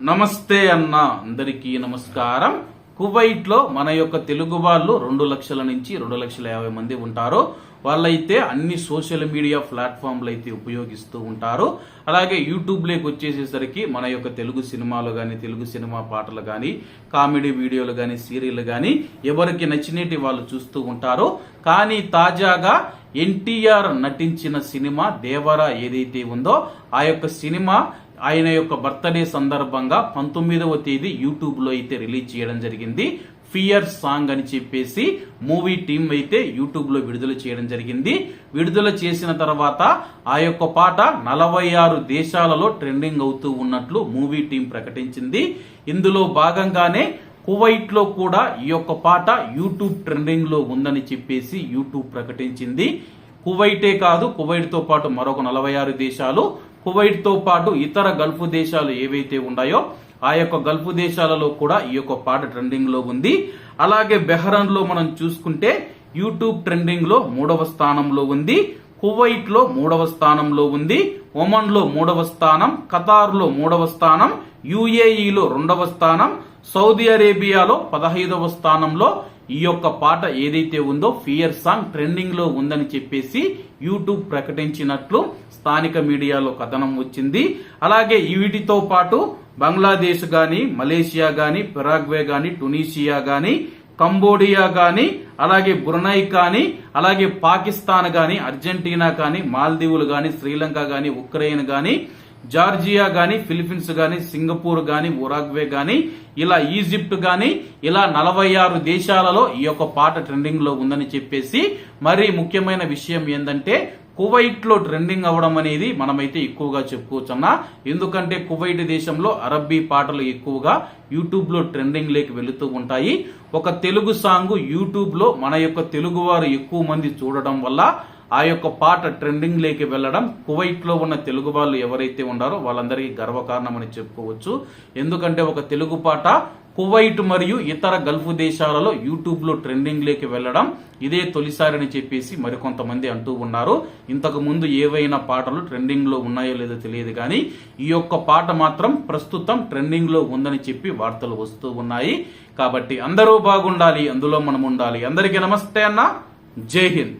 నమస్తే అన్న అందరికీ నమస్కారం. కువైట్లో మన యొక్క తెలుగు వాళ్ళు రెండు లక్షల నుంచి రెండు లక్షల యాభై మంది ఉంటారు. వాళ్ళైతే అన్ని సోషల్ మీడియా ప్లాట్ఫామ్లు అయితే ఉపయోగిస్తూ ఉంటారు. అలాగే యూట్యూబ్లోకి వచ్చేసేసరికి మన యొక్క తెలుగు సినిమాలు కానీ తెలుగు సినిమా పాటలు కానీ కామెడీ వీడియోలు కానీ సీరియల్ కానీ ఎవరికి నచ్చినటి వాళ్ళు చూస్తూ ఉంటారు. కానీ తాజాగా ఎన్టీఆర్ నటించిన సినిమా దేవరా ఏదైతే ఉందో ఆ యొక్క సినిమా ఆయన యొక్క బర్త్డే సందర్భంగా పంతొమ్మిదవ తేదీ యూట్యూబ్లో అయితే రిలీజ్ చేయడం జరిగింది. ఫియర్ సాంగ్ అని చెప్పేసి మూవీ టీం అయితే యూట్యూబ్లో విడుదల చేయడం జరిగింది. విడుదల చేసిన తర్వాత ఆ యొక్క పాట నలభై ఆరు దేశాలలో ట్రెండింగ్ అవుతూ ఉన్నట్లు మూవీ టీం ప్రకటించింది. ఇందులో భాగంగానే కువైట్లో కూడా ఈ యొక్క పాట యూట్యూబ్ ట్రెండింగ్లో ఉందని చెప్పేసి యూట్యూబ్ ప్రకటించింది. కువైటే కాదు కువైట్తో పాటు మరొక నలభై ఆరు దేశాలు కువైట్తో పాటు ఇతర గల్ఫ్ దేశాలు ఏవైతే ఉన్నాయో ఆ యొక్క గల్ఫ్ దేశాలలో కూడా ఈ యొక్క పాట ట్రెండింగ్లో ఉంది. అలాగే బెహ్రాన్లో మనం చూసుకుంటే యూట్యూబ్ ట్రెండింగ్లో మూడవ స్థానంలో ఉంది కువైట్లో మూడవ స్థానంలో ఉంది ఒమన్లో మూడవ స్థానం ఖతార్లో మూడవ స్థానం యుఏఈలో రెండవ స్థానం సౌదీ అరేబియాలో పదహైదవ స్థానంలో ఈ యొక్క పాట ఏదైతే ఉందో ఫియర్ సాంగ్ ట్రెండింగ్లో ఉందని చెప్పేసి యూట్యూబ్ ప్రకటించినట్లు స్థానిక మీడియాలో కథనం వచ్చింది. అలాగే వీటితో పాటు బంగ్లాదేశ్ గాని మలేషియా గాని పెరాగ్వే గాని టునీషియా గాని కంబోడియా గాని అలాగే బ్రునై కానీ అలాగే పాకిస్తాన్ గాని అర్జెంటీనా కానీ మాల్దీవులు గాని శ్రీలంక గాని ఉక్రెయిన్ గాని జార్జియా గాని ఫిలిపీన్స్ గాని సింగపూర్ గాని ఉరాగ్వే గాని ఇలా ఈజిప్ట్ గాని ఇలా నలభై ఆరు దేశాలలో ఈ యొక్క పాట ట్రెండింగ్లో ఉందని చెప్పేసి మరి ముఖ్యమైన విషయం ఏంటంటే కువైట్లో ట్రెండింగ్ అవ్వడం అనేది మనమైతే ఎక్కువగా చెప్పుకోవచ్చన్నా. ఎందుకంటే కువైట్ దేశంలో అరబ్బీ పాటలు ఎక్కువగా యూట్యూబ్లో ట్రెండింగ్ లేకి వెళుతూ ఉంటాయి. ఒక తెలుగు సాంగ్ యూట్యూబ్లో మన యొక్క తెలుగు వారు ఎక్కువ మంది చూడడం వల్ల ఆ యొక్క పాట ట్రెండింగ్ లేకి వెళ్ళడం కువైట్లో ఉన్న తెలుగు వాళ్ళు ఎవరైతే ఉన్నారో వాళ్ళందరికీ గర్వకారణమని చెప్పుకోవచ్చు. ఎందుకంటే ఒక తెలుగు పాట కువైట్ మరియు ఇతర గల్ఫ్ దేశాలలో యూట్యూబ్లో ట్రెండింగ్లోకి వెళ్ళడం ఇదే తొలిసారని చెప్పేసి మరికొంతమంది అంటూ ఉన్నారు. ఇంతకు ముందు ఏవైనా పాటలు ట్రెండింగ్లో ఉన్నాయో లేదో తెలియదు కానీ ఈ యొక్క పాట మాత్రం ప్రస్తుతం ట్రెండింగ్లో ఉందని చెప్పి వార్తలు వస్తూ ఉన్నాయి. కాబట్టి అందరూ బాగుండాలి అందులో మనం ఉండాలి. అందరికీ నమస్తే అన్న. జై హింద్.